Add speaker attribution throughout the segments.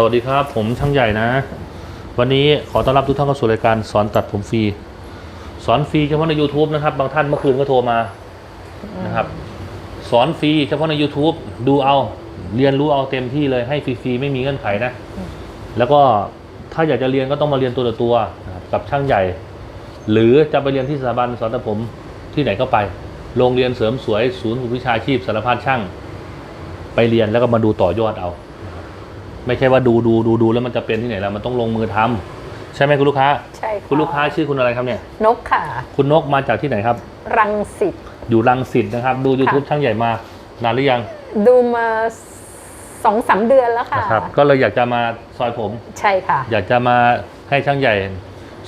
Speaker 1: สวัสดีครับ ผมช่างใหญ่นะ วันนี้ขอต้อนรับทุกท่านเข้าสู่รายการสอนตัดผมฟรี สอนฟรีเฉพาะใน YouTube นะครับ บางท่านเมื่อคืนก็โทรมานะครับ สอนฟรีเฉพาะใน YouTube ดูเอาเรียนรู้เอาเต็มที่เลยให้ฟรีๆไม่มีเงื่อนไขนะ แล้วก็ถ้าอยากจะเรียนก็ต้องมาเรียนตัวต่อตัวกับช่างใหญ่ หรือจะไปเรียนที่สถาบันสอนตัดผมที่ไหนก็ไป โรงเรียนเสริมสวยศูนย์วิชาชีพสารพัดช่าง ไปเรียนแล้วก็มาดูต่อยอดเอา ไม่ใช่ว่าดูดูดูดูแล้วมันจะเป็นที่ไหนแล้วมันต้องลงมือทำใช่ไหมคุณลูกค้า
Speaker 2: ใช่ะ
Speaker 1: คุณลูกค้าชื่อคุณอะไรครับเนี่ย
Speaker 2: นกค่ะ
Speaker 1: คุณนกมาจากที่ไหนครับ
Speaker 2: รังสิต
Speaker 1: อยู่รังสิตนะครับ ดู YouTube ช่างใหญ่มานานหรือยัง
Speaker 2: ดูมาสองสามเดือนแล้วค่ะ
Speaker 1: นะครับ ก็เลยอยากจะมาซอยผม
Speaker 2: ใช่ค่ะ
Speaker 1: อยากจะมาให้ช่างใหญ่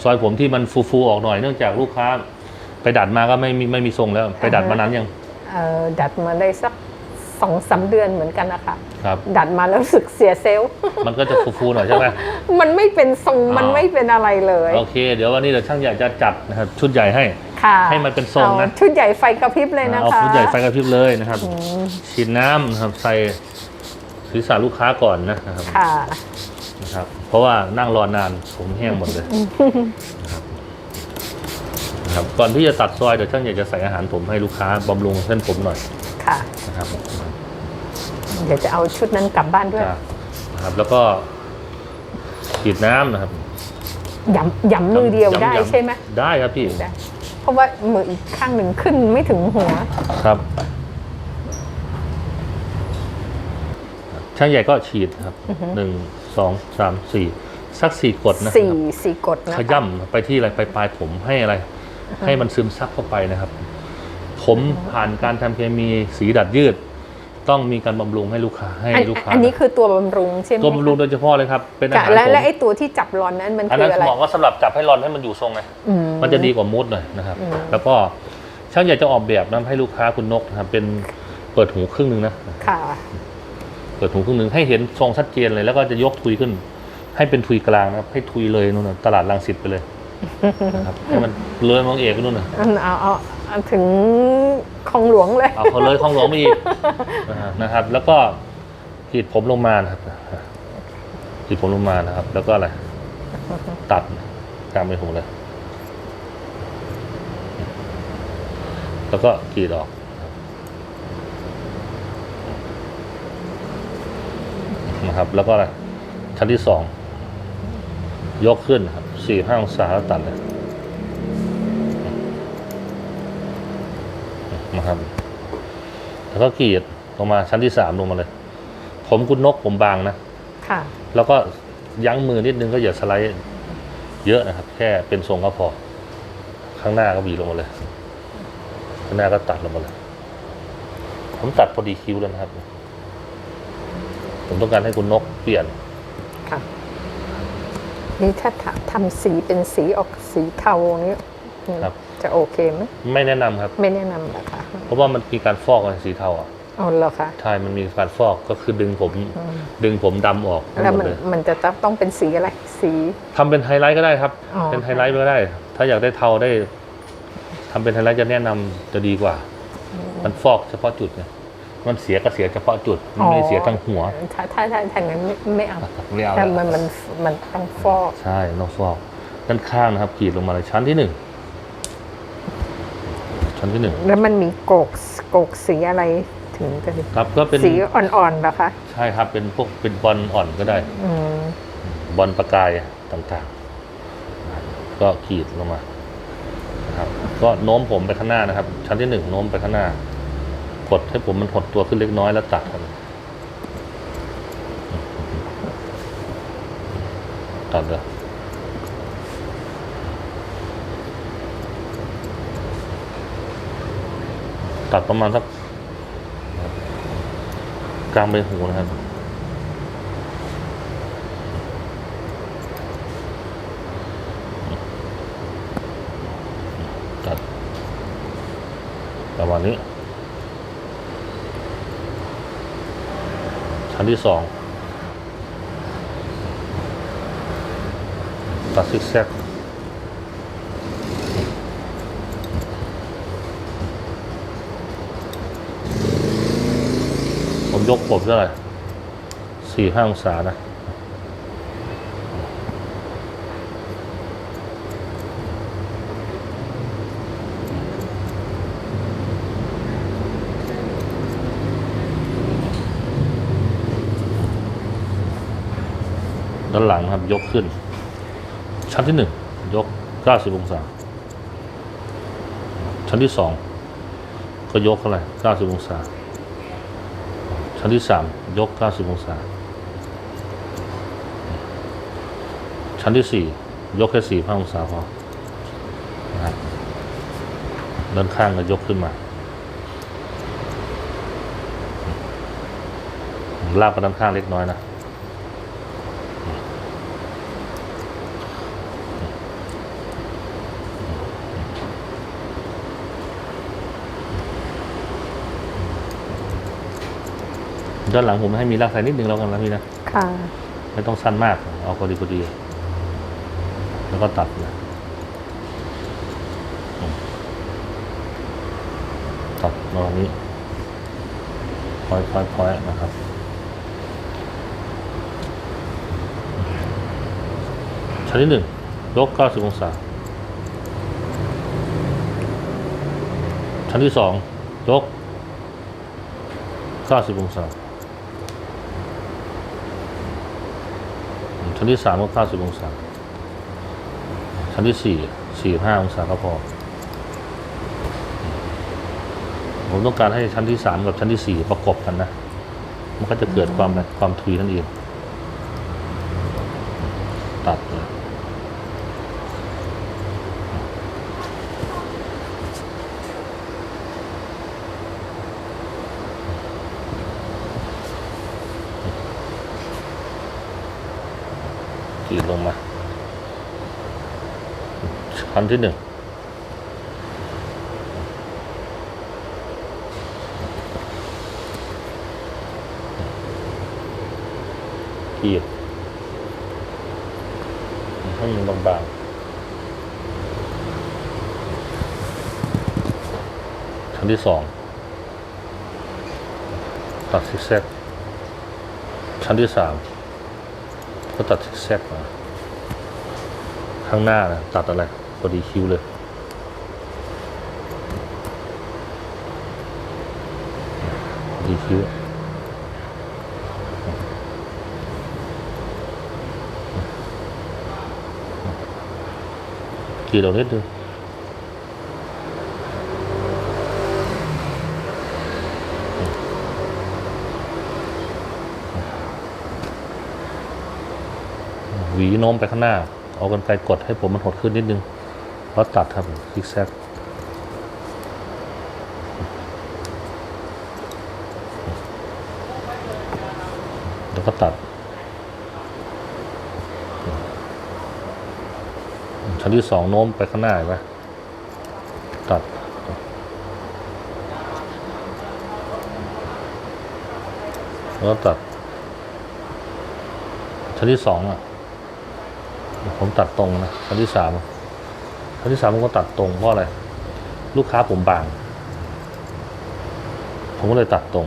Speaker 1: ซอยผมที่มันฟูๆออกหน่อยเนื่องจากลูกค้า ไปดัดมาก็ไม่มีไม่มีทรงแล้ว ไปดัดมานานยัง
Speaker 2: เอ่อดัดมาได้สัก สองสามเดือนเหมือนกันนะคะ
Speaker 1: ครับ
Speaker 2: ดัดมาแล้วรู้สึกเสียเซลล์
Speaker 1: มันก็จะฟูๆหน่อยใช่ไหม
Speaker 2: มันไม่เป็นทรง
Speaker 1: อ๋อ
Speaker 2: มันไม่เป็นอะไรเลย
Speaker 1: โอเค เดี๋ยววันนี้เดี๋ยวช่างใหญ่จะจัดนะครับชุดใหญ่ให้
Speaker 2: ค่ะ
Speaker 1: ให้มันเป็นทรงนะ
Speaker 2: เอาชุดใหญ่ไฟกระพริบเลยนะ
Speaker 1: เอา
Speaker 2: คะ
Speaker 1: ชุดใหญ่ไฟกระพริบเลยนะครับ
Speaker 2: อืม
Speaker 1: ฉีดน้ำนะครับใส่ศีรษะลูกค้าก่อนนะครับ
Speaker 2: ค่ะ
Speaker 1: นะครับ เพราะว่านั่งรอนานผมแห้งหมดเลยนะครับนะครับก่อนที่จะตัดซอยเดี๋ยวช่างอยากจะใส่อาหารผมให้ลูกค้าบำรุงเส้นผมหน่อย
Speaker 2: ค่ะ
Speaker 1: นะครับ
Speaker 2: เดี๋ยวจะเอาชุดนั้นกลับบ้านด้วย
Speaker 1: จ้ะนะครับ แล้วก็ฉีดน้ำนะครับ
Speaker 2: ยำยำมือเดียวได้ำ
Speaker 1: ๆ
Speaker 2: ใช่ไหม
Speaker 1: ได้ครับพี่
Speaker 2: ได้เพราะว่ามืออีกข้างหนึ่งขึ้นไม่ถึงหัว
Speaker 1: ครับ ช่างใหญ่ก็ฉีดครับหนึ่งสองสามสี่สักสี่กดนะครับ
Speaker 2: สี่สี่กดนะ
Speaker 1: ข
Speaker 2: คะ
Speaker 1: ย่ำไปที่อะไรไปปลายผมให้อะไร ให้มันซึมซับเข้าไปนะครับ ผมผ่านการทำเคมีสีดัดยืด ต้องมีการบำรุงให้ลูกค้าให้
Speaker 2: อัน
Speaker 1: ลูกค้า
Speaker 2: อันนี้คือตัวบำรุงใช่ไหม
Speaker 1: ตัวบำรุงโดยเฉพาะเลยครับเป็นอา
Speaker 2: ค่ะ
Speaker 1: หาร
Speaker 2: และ
Speaker 1: ผม
Speaker 2: และไอ้ตัวที่จับรอนนั้นมัน
Speaker 1: อัน
Speaker 2: คื
Speaker 1: นั้
Speaker 2: อนอะไร
Speaker 1: หมอก็สำหรับจับให้รอนให้มันอยู่ทรงไง
Speaker 2: อื
Speaker 1: มันจะดีกว่ามูดหน่อยนะครับ
Speaker 2: อืม
Speaker 1: แล้วก็ช่างใหญ่จะออกแบบนะให้ลูกค้าคุณนกนะครับเป็นเปิดหูครึ่งหนึ่งนะ
Speaker 2: ค่ะ
Speaker 1: เปิดหูครึ่งหนึ่งให้เห็นทรงชัดเจนเลยแล้วก็จะยกทุยขึ้น ให้เป็นทุยกลางนะครับ ให้ทุยเลยนู่นนะตลาดรังสิตไปเลยนะครับให้มันเลยมองเอกไปนู่นนะ
Speaker 2: เอาเอาเอา ถึงคลองหลวงเลย
Speaker 1: เอาเขาเลยคลองหลวงมาอีกนะครับ แล้วก็ขีดผมลงมานะครับขีดผมลงมานะครับ แล้วก็อะไร ตัดกลางไปหูเลย แล้วก็กีดออกนะครับ แล้วก็อะไรชั้นที่สอง ยกขึ้นครับสี่ห้าองศาแล้วตัดเลย นะครับ แล้วก็กรีดลงมาชั้นที่สามลงมาเลย ผมคุณนกผมบางนะ
Speaker 2: ค่ะ
Speaker 1: แล้วก็ยั้งมือนิดนึงก็อย่าสไลด์เยอะนะครับ แค่เป็นทรงก็พอ ข้างหน้าก็บีบลงมาเลย ข้างหน้าก็ตัดลงมาเลย ผมตัดพอดีคิ้วแล้วนะครับ ผมต้องการให้คุณนกเปลี่ยน
Speaker 2: ค่ะนี่ถ้าทำทำสีเป็นสีออกสีเทานี้อืม
Speaker 1: ครับ
Speaker 2: จะโอเคไหม
Speaker 1: ไม่แนะนำครับ
Speaker 2: ไม่แนะนำหรอกค่ะ
Speaker 1: เพราะว่ามันมีการฟอกสีเทาอะ
Speaker 2: เอาเหรอคะ
Speaker 1: ใช่มันมีการฟอกก็คือดึงผมดึงผมดำออกทั้ง
Speaker 2: แล้ว
Speaker 1: หม
Speaker 2: มั
Speaker 1: ด
Speaker 2: น
Speaker 1: เลย
Speaker 2: มันจะต้องเป็นสีอะไรสี
Speaker 1: ทำเป็นไฮไลท์ก็ได้ครับ
Speaker 2: อ๋อ
Speaker 1: เป็นไฮไลท์ก็ได้ ถ้าอยากได้เทาได้ทำเป็นไฮไลท์จะแนะนำจะดีกว่า มันฟอกเฉพาะจุดไงมันเสียก็เสียเฉพาะจุดมันไม่ได้เสียทั้งหัว
Speaker 2: ถ้าถ้าถ้าถ้างั้นไม่ไม่เอา
Speaker 1: ไม่เอา
Speaker 2: ถ้า
Speaker 1: แล้ว
Speaker 2: มันมันมันต้องฟอก
Speaker 1: ใช่ต้องฟอกด้านข้างนะครับกรีดลงมาเลยชั้นที่หนึ่ง ชั้นที่หนึ่ง
Speaker 2: แล้วมันมีโกกโกกสีอะไรถึงจะดี
Speaker 1: ครับก็เป็น
Speaker 2: สีอ่อนๆเหรอคะ
Speaker 1: ใช่ครับเป็นพวกเป็นบอลอ่อนก็ได้
Speaker 2: อืม
Speaker 1: บอลประกายต่างๆ ก็ขีดลงมานะครับ ก็โน้มผมไปข้างหน้านะครับ ชั้นที่หนึ่งโน้มไปข้างหน้ากดให้ผมมันหดตัวขึ้นเล็กน้อยแล้วตัดครับตัดเลย ตัดประมาณสักกลางใบหูนะครับ ตัดประมาณนี้ ชั้นที่สองตัดซิกแซก ยกอบเท่าไหร่สี่ห้าองศานะด้านหลังครับยกขึ้น ชั้นที่หนึ่งยก 90 องศา ชั้นที่สองก็ยกเท่าไหร่90 องศา ชั้นที่สามยก90องศา ชั้นที่สี่ยกแค่สี่ห้าองศาพอนะครับด้านข้างก็ยกขึ้นมาลากไปด้านข้างเล็กน้อยนะ ด้านหลังผมให้มีรากไซนิดนึงแล้วกันนะพี่นะ
Speaker 2: ค่ะ
Speaker 1: ไม่ต้องสั้นมาก เอาพอดีพอดี แล้วก็ตัดนะอืมตัดประมาณนี้พอยพอยพอยนะครับชั้นที่หนึ่งยก90องศา ชั้นที่สองยก90องศา ชั้นที่สามก็เก้าสิบองศา ชั้นที่สี่สี่ห้าองศาก็พอ ผมต้องการให้ชั้นที่สามกับชั้นที่สี่ประกบกันนะ มันก็จะเกิดความความทุยนั่นเอง ตัดเลยกรีดลงมา ชั้นที่หนึ่งกรีดให้มันบางๆชั้นที่สองตัดซิกแซกชั้นที่สามก็ตัดซิกแซกมาข้างหน้านะตัดอะไร พอดีคิวเลยพอดีคิวกี่เรานิดนึงหวีโน้มไปข้างหน้า เอากันไกลกดให้ผมมันหดขึ้นนิดนึง แล้วตัดครับซิกแซกแล้วก็ตัดชั้นที่สองโน้มไปข้างหน้าเห็นไหมตัดแล้วตัด ชั้นที่สองอะ ผมตัดตรงนะ ชั้นที่สาม ชั้นที่สามผมก็ตัดตรงเพราะอะไร ลูกค้าผมบาง ผมก็เลยตัดตรง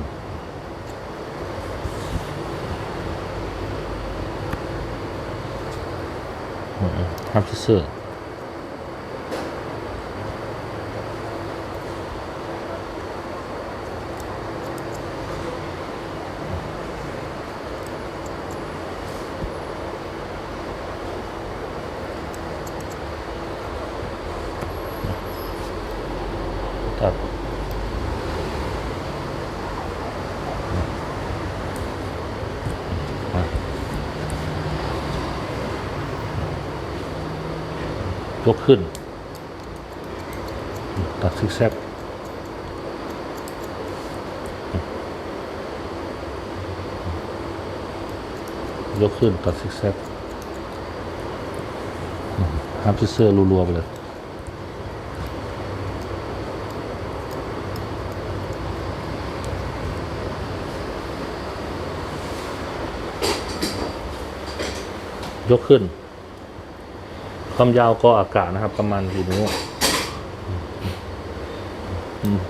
Speaker 1: ฮับเซอร์ตัด ยกขึ้น ตัดซิกแซกยกขึ้นตัดซิกแซกฮับเซอร์รัวๆไปเลยยกขึ้น ความยาวก็อากาศนะครับ ประมาณกี่นิ้ว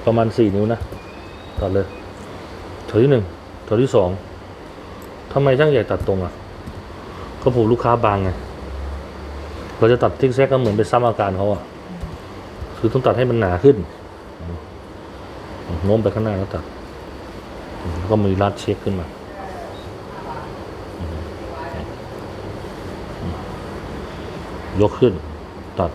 Speaker 1: ประมาณสี่นิ้วนะตัดเลยแถวที่หนึ่งแถวที่สองทำไมช่างใหญ่ตัดตรงอะ ก็ผมลูกค้าบางไงเราจะตัดทิกแซกก็เหมือนไปซ้ำอาการเขาอะ คือต้องตัดให้มันหนาขึ้นโน้มไปข้างหน้าแล้วตัดแล้วก็มีรัดเช็คขึ้นมา ยกขึ้น ตัด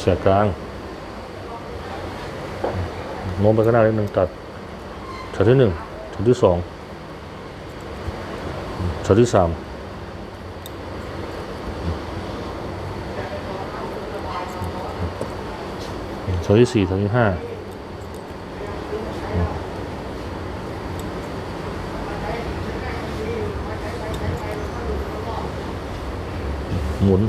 Speaker 1: เสียกลางโน้มไปข้างหน้านิดนึงตัดช็อตที่หนึ่งช็อตที่สองช็อตที่สามช็อตที่สี่ช็อตที่ห้า หมุน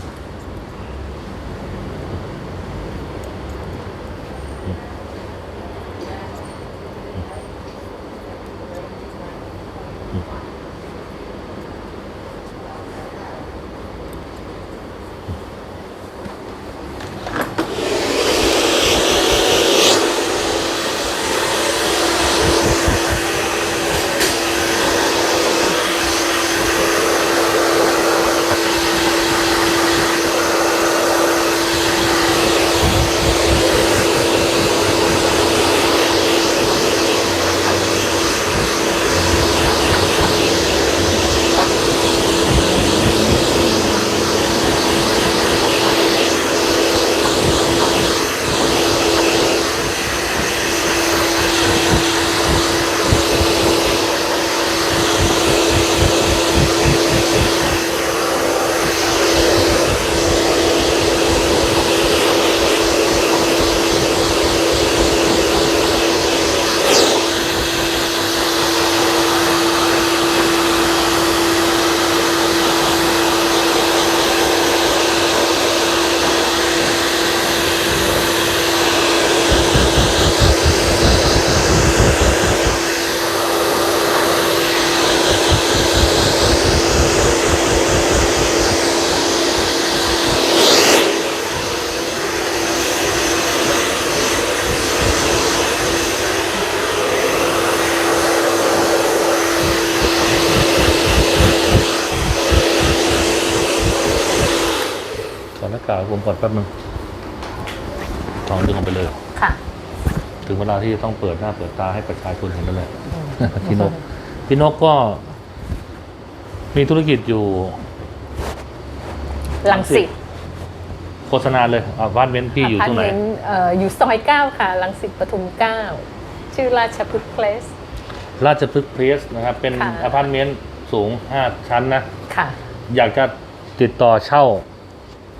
Speaker 1: ผมก่อนแป๊บนึงลองดึงออกไปเลย
Speaker 2: ค่ะ
Speaker 1: ถึงเวลาที่จะต้องเปิดหน้าเปิดตาให้ประชาชนเห็นแล้วแหละพี่นก พี่นกก็ มีธุรกิจอยู่
Speaker 2: ลังสิต
Speaker 1: โฆษณาเลยอ่าบ้านเว้นพี่อยู่ตรงไหน
Speaker 2: พาร์ทเมต์เอ่ออยู่ซอยเก้าค่ะลังสิตปทุมเก้าชื่อราชพฤกษ์เพลส
Speaker 1: ราชพฤกษ์เพลสนะครับ เป็น
Speaker 2: ค่ะ
Speaker 1: อพาร์ตเมนต์สูง5ชั้นนะ
Speaker 2: ค่ะ
Speaker 1: อยากจะติดต่อเช่า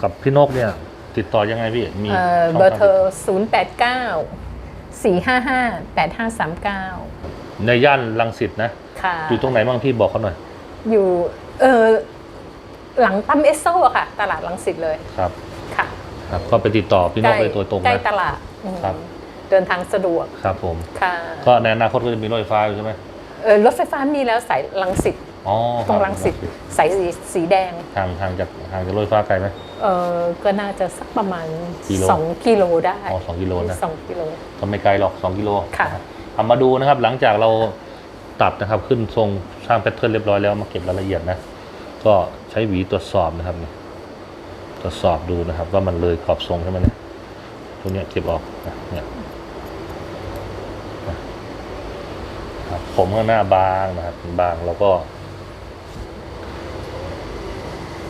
Speaker 1: กับพี่นกเนี่ย ติดต่อยังไงพี่ มี
Speaker 2: เอ่อ
Speaker 1: ช่ง
Speaker 2: เบอร์
Speaker 1: ทาง
Speaker 2: โทรศูนย์แปดเก้าสี่ห้าห้าแปดห้าสามเก้า
Speaker 1: ในย่านลังสิตนะ
Speaker 2: ค่ะ
Speaker 1: อยู่ตรงไหนบ้างพี่บอกเขาหน่อย
Speaker 2: อยู่เออหลังปั๊มเอสโซอะค่ะ ตลาดลังสิตเลย
Speaker 1: ครับ
Speaker 2: ค่ะ
Speaker 1: ครับ ก็ไปติดต่อพี่นกเลยตัวตรง
Speaker 2: ใกล้
Speaker 1: นะ
Speaker 2: ตลาดอืม
Speaker 1: ครับ
Speaker 2: เดินทางสะดวก
Speaker 1: ครับผม
Speaker 2: ค่ะ
Speaker 1: ก็ในอนาคตก็จะมีรถไฟฟ้าอยู่ใช่ไหม
Speaker 2: เออรถไฟฟ้ามีแล้วสายลังสิต
Speaker 1: อ๋อ
Speaker 2: ตรงลังสิตสายสีสีแดง
Speaker 1: ห่างห่างจากห่างจากรถไฟฟ้าไกลไหม
Speaker 2: เออก็น่าจะสักประมาณ
Speaker 1: กิโล
Speaker 2: สองกิโลได้
Speaker 1: อ๋อสองกิโลนะ
Speaker 2: สองกิโล
Speaker 1: ก็ไม่ไกลหรอก 2 กิโล
Speaker 2: ค่ะ
Speaker 1: ทำมาดูนะครับ หลังจากเราตัดนะครับ ขึ้นทรงสร้างแพทเทิร์นเรียบร้อยแล้วมาเก็บรายละเอียดนะ ก็ใช้หวีตรวจสอบนะครับนี่ตรวจสอบดูนะครับ ว่ามันเลยขอบทรงใช่ไหมเนี่ยตรงเนี้ยเก็บออกนะเนี่ยนะครับผมข้างหน้าบางนะครับบางแล้วก็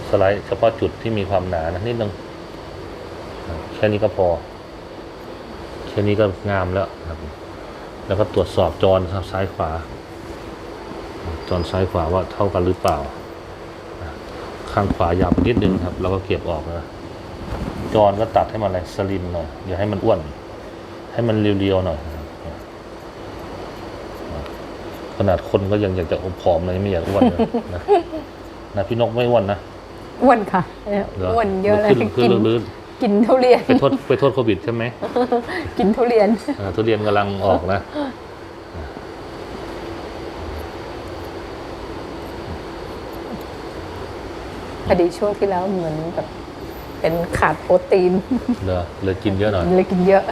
Speaker 1: สไลด์เฉพาะจุดที่มีความหนานะนิดนึงแค่นี้ก็พอ แค่นี้ก็งามแล้วนะครับแล้วก็ตรวจสอบจอนะครับซ้ายขวา จอซ้ายขวาว่าเท่ากันหรือเปล่า ข้างขวาหยาบนิดนึงครับ แล้วก็เก็บออกนะจอนก็ตัดให้มันอะไรสลิมหน่อยอย่าให้มันอ้วน ให้มันเรียวๆหน่อยขนาดคนก็ยังอยากจะอบผอมเลยไม่อยากอ้วนเลยนะนะพี่นกไม่อ้วนนะ
Speaker 2: อ้วนค่ะ
Speaker 1: เหร
Speaker 2: อ้วนเยอะเลย
Speaker 1: ขึ้นขึ้
Speaker 2: กิ
Speaker 1: น
Speaker 2: น
Speaker 1: ลื้น
Speaker 2: กินทุเรียน
Speaker 1: ไปโทษไปโทษโควิดใช่ไหม
Speaker 2: กินทุเรียน
Speaker 1: อ่าทุเรียนกำลังออกนะ
Speaker 2: พอดีช่วงที่แล้วเหมือนแบบเป็นขาดโปรตีน
Speaker 1: เหลอเลยกินเยอะหน่อย
Speaker 2: เลยกินเยอะ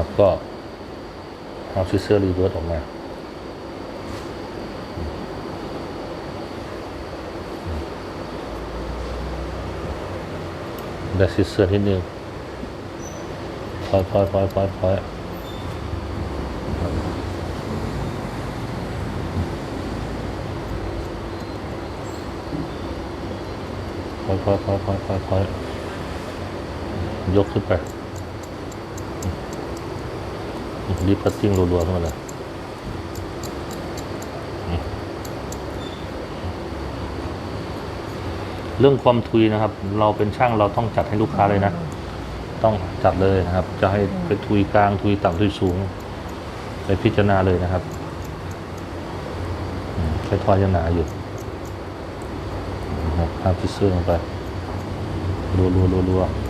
Speaker 1: ครับ ก็เอาชิเซอร์รีเวิร์สออกมา ได้ชิเซอร์นิดนึงพอยพอยพอยพอยพอยพอยพอยพอยพอยพอยยกขึ้นไป รีบพัตติ้งรัวๆเข้ามาเลยเรื่องความทุยนะครับ เราเป็นช่างเราต้องจัดให้ลูกค้าเลยนะ ต้องจัดเลยนะครับ จะให้เป็นทุยกลางทุยต่ำทุยสูง ไปพิจารณาเลยนะครับใช้ทอยยังหนาอยู่นะครับภาพพิเศษลงไปรัวรัวรั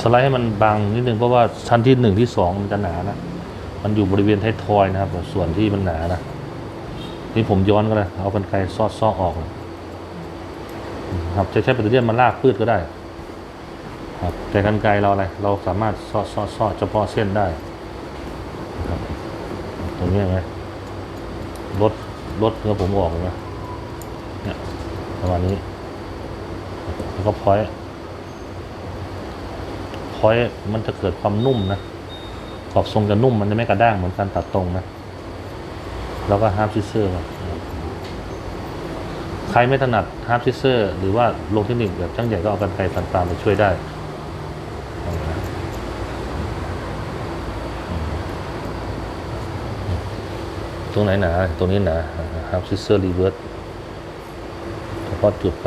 Speaker 1: สไลด์ให้มันบางนิดนึงเพราะว่าชั้นที่หนึ่งที่สองมันจะหนานะ มันอยู่บริเวณไทยทอยนะครับ ส่วนที่มันหนานะ นี่ผมย้อนก็เลยเอากันไกรซอดซอกออกครับจะใช้แบตเตอรี่มาลากพืชก็ได้ ครับแต่กันไกรเราอะไร เราสามารถซอดซอดซอดเฉพาะเส้นได้ครับตรงนี้ไหมลดลดเนื้อผมออกนไหมเนี่ยประมาณนี้แล้วก็พอย พอยมันจะเกิดความนุ่มนะขอบทรงจะนุ่มมันจะไม่กระด้างเหมือนการตัดตรงนะ แล้วก็ฮาร์ปซิเซอร์ใครไม่ถนัดฮาร์ปซิเซอร์หรือว่าลงเทคนิคแบบช่างใหญ่ก็เอากันไกรฟันปลามาช่วยได้ตรงไหนหนาตรงนี้หนาฮาร์ปซิเซอร์รีเวิร์สเฉพาะจุดไป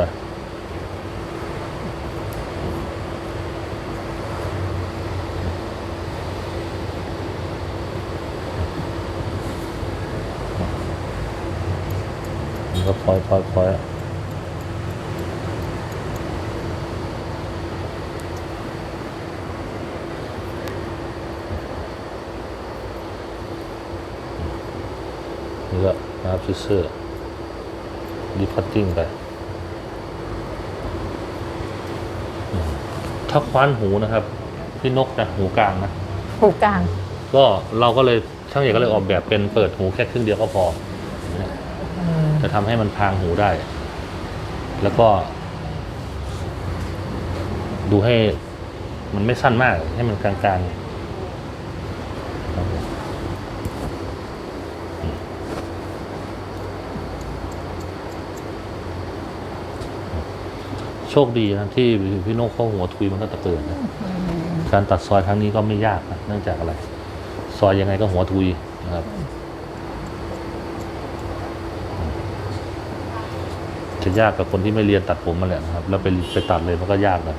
Speaker 1: มันก็พล อยพลอยพลอยนี่ก็น้ำซิเซอร์ดีพัตติ้งไปอืมถ้าคว้านหูนะครับพี่นกนะหูกลางนะ
Speaker 2: หูกลาง
Speaker 1: ก็เราก็เลยช่างใหญ่ก็เลยออกแบบเป็นเปิดหูแค่ครึ่งเดียวก็พอ จะทำให้มันพางหูได้ แล้วก็ ดูให้มันไม่สั้นมากให้มันกลางๆโชคดีนะที่พี่โน้เข้าหัวทุยมันก็ตะเกิดนะการตัดซอยครั้งนี้ก็ไม่ยากนะเนื่องจากอะไร ซอยยังไงก็หัวทุยนะครับ จะยากกับคนที่ไม่เรียนตัดผมมาแหละนะครับ แล้วไปไปตัดเลยมันก็ยากนะ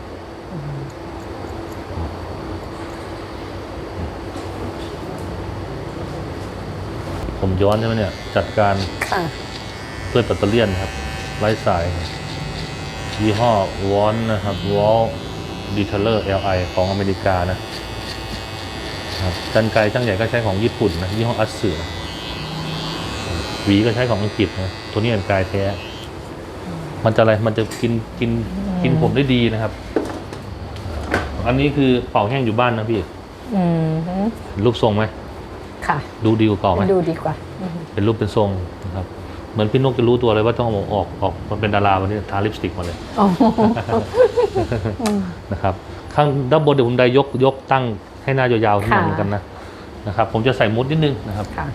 Speaker 1: ผมย้อนใช่ไหมเนี่ย จัดการ
Speaker 2: ค่ะ
Speaker 1: ด้วยแบตเตอรี่ยนครับ ไร้สาย ยี่ห้อวอนนะครับวอลดีเทเลอร์ LI ของอเมริกานะครับกันไกรช่างใหญ่ก็ใช้ของญี่ปุ่นนะยี่ห้ออัสสึนะหวีก็ใช้ของอังกฤษนะตัวนี้กันไกรแท้ มันจะอะไร มันจะกินกินกินผมได้ดีนะครับ อันนี้คือเป่าแห้งอยู่บ้านนะพี่
Speaker 2: อืมฮึ
Speaker 1: รูปทรงไหม
Speaker 2: ค่ะ
Speaker 1: ดูดีกว่าเก่าไหม
Speaker 2: ดูดีกว่าอืม
Speaker 1: เป็นรูปเป็นทรงนะครับ เหมือนพี่นกจะรู้ตัวเลยว่าต้องเอาออกออกมันเป็นดาราวันนี้ทาลิปสติกมาเลย
Speaker 2: โอ้โห
Speaker 1: นะครับข้างด้านบนเดี๋ยวผมได้ยกยกตั้งให้หน้ายาวๆขึ้นมา
Speaker 2: ค่ะ
Speaker 1: เหมือนกันนะนะครับ ผมจะใส่มุดนิดนึงนะครับ
Speaker 2: ค่ะ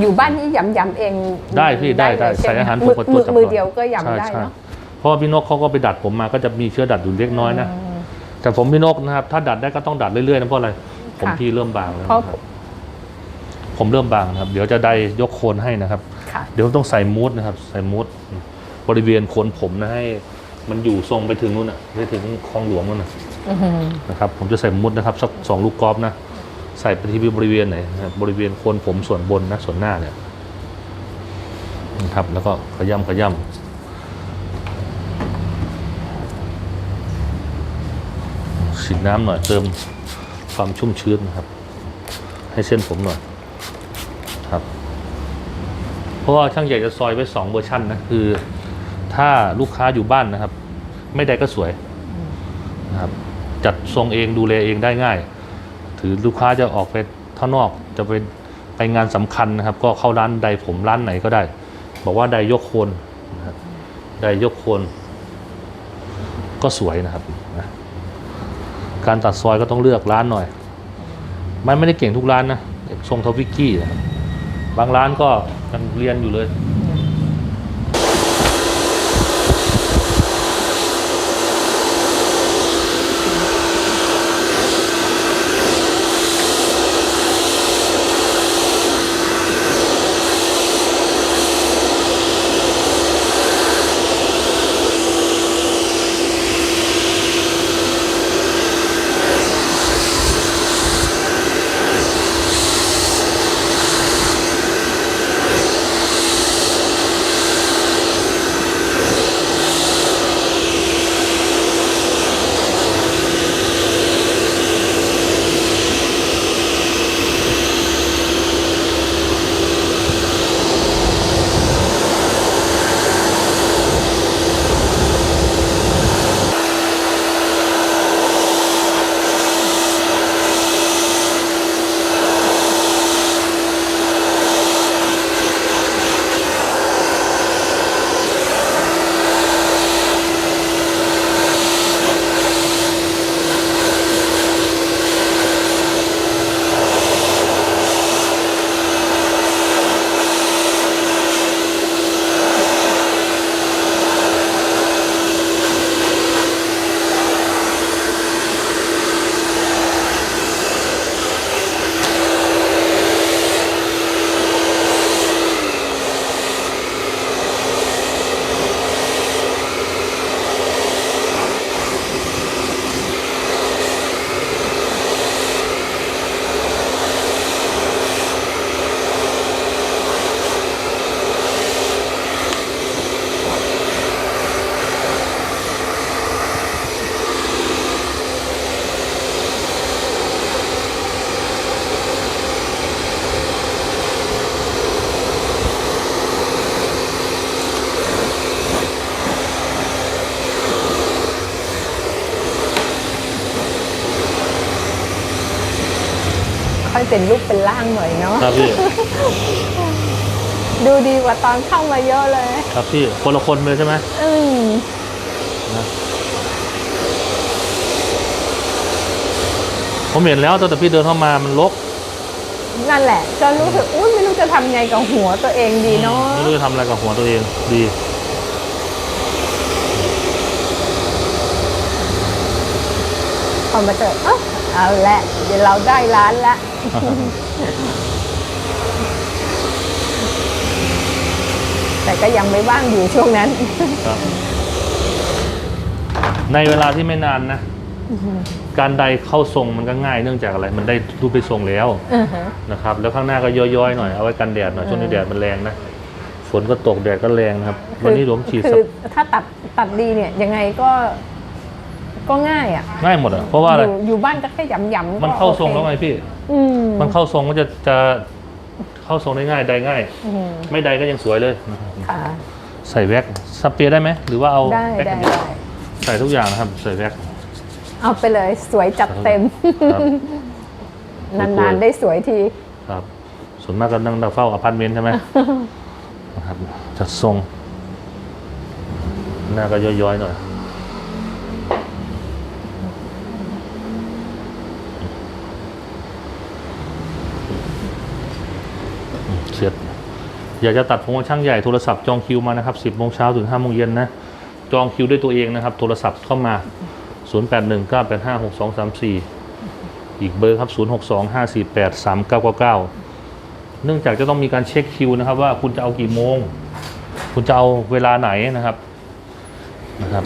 Speaker 2: อยู่บ้านนี่ยำยำๆเอง
Speaker 1: ได้พี่ได้ได้
Speaker 2: เลย
Speaker 1: ใส่อาหาร
Speaker 2: ช่ไม
Speaker 1: ปก
Speaker 2: มื
Speaker 1: ติ
Speaker 2: อ
Speaker 1: จับ
Speaker 2: มือ
Speaker 1: ก่อน
Speaker 2: เดียวก็
Speaker 1: ใช่
Speaker 2: ยำได้
Speaker 1: ใช่
Speaker 2: เนาะ
Speaker 1: เพราะว่าพี่นกเขาก็ไปดัดผมมาก็จะมีเชื้อดัดอยู่เล็กน้อยนะ
Speaker 2: ม
Speaker 1: แต่ผมพี่นกนะครับ ถ้าดัดได้ก็ต้องดัดเรื่อยๆนะเพราะอะไรผม
Speaker 2: ค่ะ
Speaker 1: พี่เริ่มบางแล้ว
Speaker 2: เพราะ
Speaker 1: นะครับผมเริ่มบางนะครับ เดี๋ยวจะได้ยกโคนให้นะครับ
Speaker 2: ค่ะ
Speaker 1: เดี๋ยวต้องใส่มูดนะครับ ใส่มูดบริเวณโคนผมนะให้ มันอยู่ทรงไปถึงนู่นน่ะไปถึงคลองหลวงนู่นน่ะ
Speaker 2: อื้อหือ
Speaker 1: นะครับผมจะใส่มูดนะครับสักสองลูกกอล์ฟนะ ใส่ไปที่บริเวณไหนบริเวณโคนผมส่วนบนนะส่วนหน้าเนี่ยนะครับแล้วก็ขย้ำขย้ำฉีดน้ำหน่อยเติมความชุ่มชื้นนะครับ ให้เส้นผมหน่อยครับ เพราะว่าช่างใหญ่จะซอยไว้สองเวอร์ชันนะคือ ถ้าลูกค้าอยู่บ้านนะครับ ไม่ได้ก็สวยนะครับจัดทรงเองดูแลเองได้ง่าย ถือลูกค้าจะออกไปข้านอกจะไปไปงานสำคัญนะครับ ก็เข้าร้านใดผมร้านไหนก็ได้ บอกว่าใดยกโคนนะครับใดยกโคน ก็สวยนะครับนะการตัดซอยก็ต้องเลือกร้านหน่อย มันไม่ได้เก่งทุกร้านนะทรงทวิกกี้นะครับบางร้านก็ยังเรียนอยู่เลย
Speaker 2: อยเป็นรูปเป็นร่างหน่อยเนาะ
Speaker 1: ครับพี่
Speaker 2: ดูดีกว่าตอนเข้ามาเยอะเลย
Speaker 1: ครับพี่คนละคนเลยใช่ไหม
Speaker 2: อืม
Speaker 1: นะผมเห็นแล้วตั้งแต่พี่เดินเข้ามามันรก
Speaker 2: นั่นแหละจนรู้สึกอุ้ยไม่รู้จะทำไงกับหัวตัวเองดีเนาะ
Speaker 1: ไม่รู้จะทำอะไรกับหัวตัวเองดี
Speaker 2: พอมาเจอเอ้าเอาละเดี๋ยวเราได้ร้านละ แต่ก็ยังไม่ว่างอยู่ช่วงนั้น
Speaker 1: ครับ ในเวลาที่ไม่นานนะ การใดเข้าทรงมันก็ง่ายเนื่องจากอะไร มันได้รูปไปทรงแล้ว
Speaker 2: อือฮะ
Speaker 1: นะครับ แล้วข้างหน้าก็ย้อยๆหน่อยเอาไว้กันแดดหน่อยช่วงนี้แดดมันแรงนะฝนก็ตกแดดก็แรงนะครับ วันนี้ผมฉีด
Speaker 2: คือถ้าตัดตัดดีเนี่ยยังไงก็ ก็ง่ายอะ
Speaker 1: ง่ายหมดอะเพราะว่าอะไร
Speaker 2: อยู่อยู่บ้านก็แค่หยำหยำ
Speaker 1: มันเข้าทรงแล้วไงพี่
Speaker 2: อืม
Speaker 1: มันเข้าทรงก็จะจะเข้าทรงได้ง่ายได้ง่าย
Speaker 2: อืม
Speaker 1: ไม่ได้ก็ยังสวยเลยนะครับ
Speaker 2: ค่ะ
Speaker 1: ใส่แว็กซ์สเปรย์ได้ไหมหรือว่าเอา
Speaker 2: ได้
Speaker 1: แว็กซ์
Speaker 2: ได้
Speaker 1: อย่างเดียว
Speaker 2: ได้
Speaker 1: ใส่ทุกอย่างนะครับใส่แว็กซ์
Speaker 2: เอาไปเลยสวยจัดเต็ม
Speaker 1: ครับ
Speaker 2: นานๆได้สวยที
Speaker 1: ครับส่วนมากก็นั่งเฝ้าอพาร์ตเมนต์ใช่ไหม นะครับจัดทรง หน้าก็ย้อยๆหน่อย เสร็จ อยากจะตัดผมกับช่างใหญ่โทรศัพท์จองคิวมานะครับ 10โมงเช้าถึง5โมงเย็นนะ จองคิวด้วยตัวเองนะครับ โทรศัพท์เข้ามา 0819856234 อีกเบอร์ครับ 0625483999 เนื่องจากจะต้องมีการเช็คคิวนะครับ ว่าคุณจะเอากี่โมง คุณจะเอาเวลาไหนนะครับนะครับ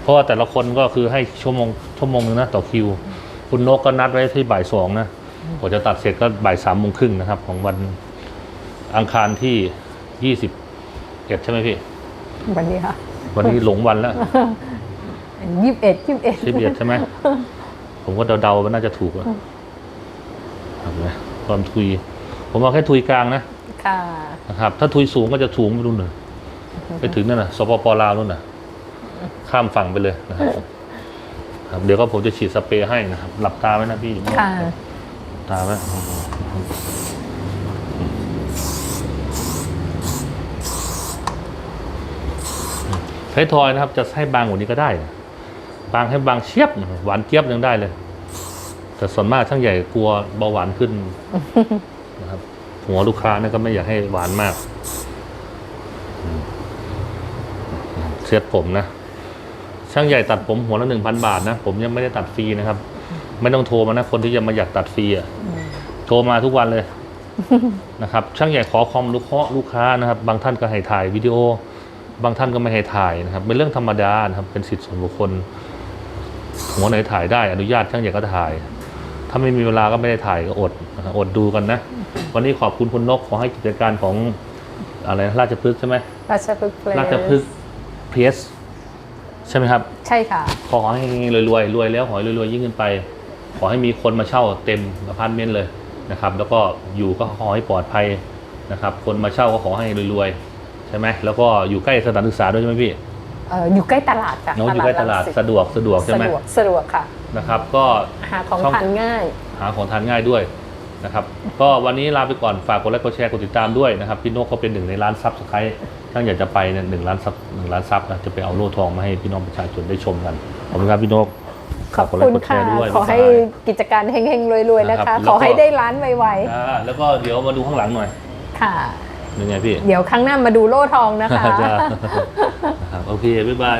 Speaker 1: เพราะว่าแต่ละคนก็คือให้ชั่วโมงชั่วโมงนึงนะต่อคิว คุณนกก็นัดไว้ที่บ่ายสองนะกว่าจะตัดเสร็จก็บ่ายสามโมงครึ่งนะครับ ของวัน อังคารที่ยี่สิบเอ็ดใช่ไหมพี่
Speaker 2: วันนี้ค่ะ
Speaker 1: วันนี้หลงวันแล้ว
Speaker 2: ยี่สิบเอ็ดยี่สิบเอ็ด
Speaker 1: สิบเอ็ดใช่ไหมผมก็เดาๆว่าน่าจะถูกอะครับนะความทุย ผมเอาแค่ทุยกลางนะ
Speaker 2: ค่ะ
Speaker 1: นะครับ ถ้าทุยสูงก็จะสูงไปนู่นน่ะไปถึงนั่นน่ะสปปลาวนู่นน่ะ ข้ามฝั่งไปเลยนะครับครับเดี๋ยวก็ผมจะฉีดสเปรย์ให้นะครับ หลับตาไว้นะพี่
Speaker 2: ค่ะ
Speaker 1: ตาไว้ ไทยทอยนะครับ จะให้บางกว่านี้ก็ได้นะบางให้บางเชียบหวานเจี๊ยบยังได้เลย แต่ส่วนมากช่างใหญ่กลัวเบาหวานขึ้นนะครับ หัวลูกค้านี่ก็ไม่อยากให้หวานมากเสียดผมนะช่างใหญ่ตัดผมหัวละหนึ่งพันบาทนะ ผมยังไม่ได้ตัดฟรีนะครับ ไม่ต้องโทรมานะ คนที่จะมาอยากตัดฟรีอะโทรมาทุกวันเลยนะครับ ช่างใหญ่ขอคอมลูกค้าลูกค้านะครับ บางท่านก็ให้ถ่ายวิดีโอ บางท่านก็ไม่ให้ถ่ายนะครับ เป็นเรื่องธรรมดานะครับ เป็นสิทธิส่วนบุคคลหัวไหนถ่ายได้ อนุญาตช่างใหญ่ก็ถ่าย ถ้าไม่มีเวลาก็ไม่ได้ถ่ายก็อดนะครับอดดูกันนะ วันนี้ขอบคุณคุณนกขอให้กิจการของอะไรนะราชพฤกษ์ใช่ไหม
Speaker 2: ราชพฤกษ์เพลส
Speaker 1: ราชพฤกษ์เพสใช่ไหมครับ
Speaker 2: ใช่ค่ะ
Speaker 1: ขอให้รวยๆรวยแล้วขอให้รวยๆยิ่งขึ้นไป ขอให้มีคนมาเช่าเต็มอพาร์ตเมนต์เลยนะครับ แล้วก็อยู่ก็ขอให้ปลอดภัยนะครับ คนมาเช่าก็ขอให้รวยๆ ใช่ไหมแล้วก็อยู่ใกล้สถานศึกษาด้วยใช่ไหมพี่
Speaker 2: เอ่ออยู่ใกล้ตลาดค่ะ
Speaker 1: เนาะอยู่ใกล้ตลาด
Speaker 2: รังสิต
Speaker 1: สะดวกสะดวกใช่
Speaker 2: สะ
Speaker 1: ไหม
Speaker 2: ดวกสะดวกค่ะ
Speaker 1: นะครับ ก็
Speaker 2: หาของ
Speaker 1: ช่อง
Speaker 2: ทานง่าย
Speaker 1: หาของทานง่ายด้วยนะครับ ก็วันนี้ลาไปก่อนฝากกดไลค์กดแชร์กดติดตามด้วยนะครับพี่นกเขาเป็นหนึ่งในร้านซับสไครต์ถ้าอยากจะไปเนี่ยหนึ่งล้านซับหนึ่งล้านซับนะจะไปเอาโล่ทองมาให้พี่น้องประชาชนได้ชมกันขอบคุณครับพี่นก
Speaker 2: ขอบ
Speaker 1: ฝากกดไล
Speaker 2: คุ
Speaker 1: ค์
Speaker 2: ณ
Speaker 1: กดแช
Speaker 2: ค่ะ
Speaker 1: ร์ด้วย
Speaker 2: ขอให้
Speaker 1: บ๊ายบาย
Speaker 2: กิจการเฮงๆรวยๆนะ
Speaker 1: นะครั
Speaker 2: คะ
Speaker 1: บ
Speaker 2: ขอให้
Speaker 1: แล้วก็
Speaker 2: ได้ร้านไว
Speaker 1: อ่าแล้วก็เดี๋ยวมาดูข้างหลังหน่อย
Speaker 2: ๆค่ะ
Speaker 1: ยังไงพี่
Speaker 2: เดี๋ยวครั้งหน้ามาดูโล่ทองนะคะ
Speaker 1: จ้านะครับโอเค บ๊ายบาย